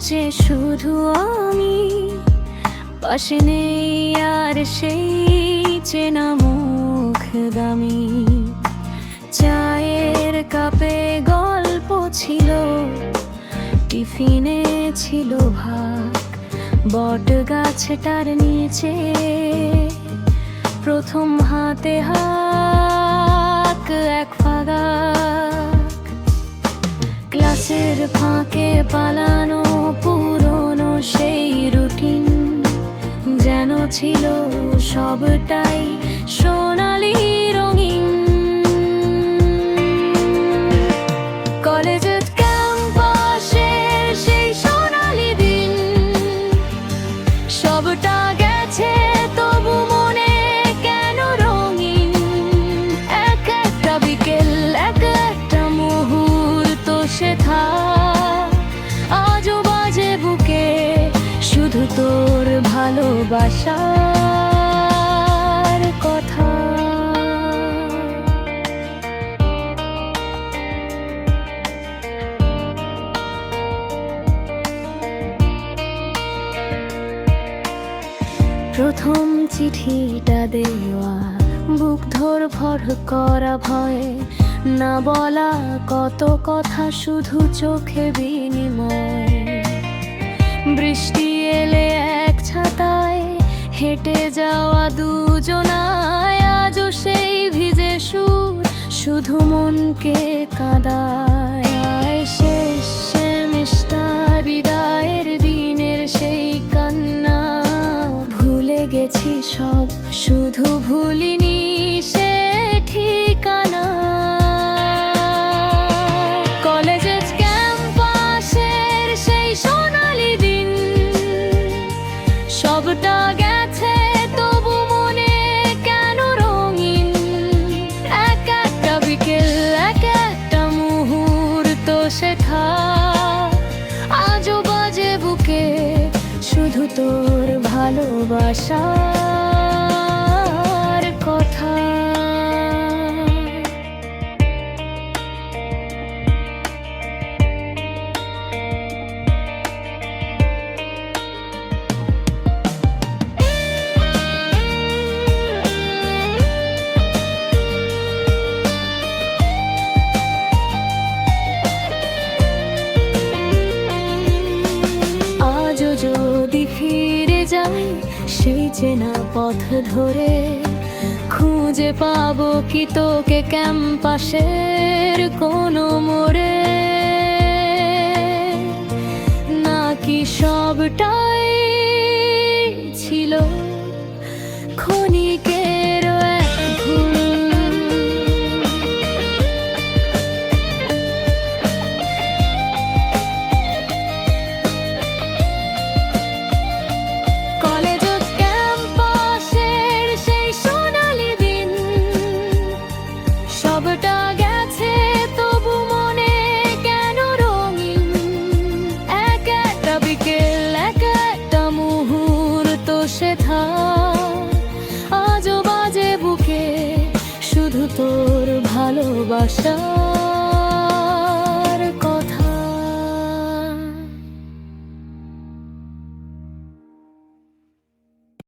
শুধু আমি, পাশে নেই আর সেই চেনা মুখ দামি। চায়ের কাপে গল্প ছিল, টিফিনে ছিল ভাগ, বট গাছটার নিচে প্রথম হাতে হাক, এক ফাগাক ক্লাসের ফাঁকে পালানো ছিল সবটাই সোনালি রঙিন। কলেজের ক্যাম্পাসের সেই সোনালি দিন। সবটা গেছে তবু মনে কেন রঙিন? এক একটা বিকেল, এক একটা মুহূর্ত সে থাক আজও বাজে বুকে শুধু তোর ভালোবাসার কথা। প্রথম চিঠিটা দেওয়া, বুক ধর ভর করা ভয়ে, না বলা কত কথা শুধু চোখে বিনিময়। বৃষ্টি এলে হেঁটে যাওয়া দুজনায় আজও সেই ভিজে সুর। শুধু মনকে কাদায়। শেষ সেমিস্টার বিদায়ের দিনের সেই কান্না। ভুলে গেছি সব, শুধু ভুলিনি সে ঠিকানা। কলেজের ক্যাম্পাসের সেই সোনালি দিন। সবটা তোর সেই চেনা পথ ধরে খুঁজে পাবো কি তোকে ক্যাম্পাসের কোনো আজও বাজে বুকে শুধু তোর ভালোবাসা।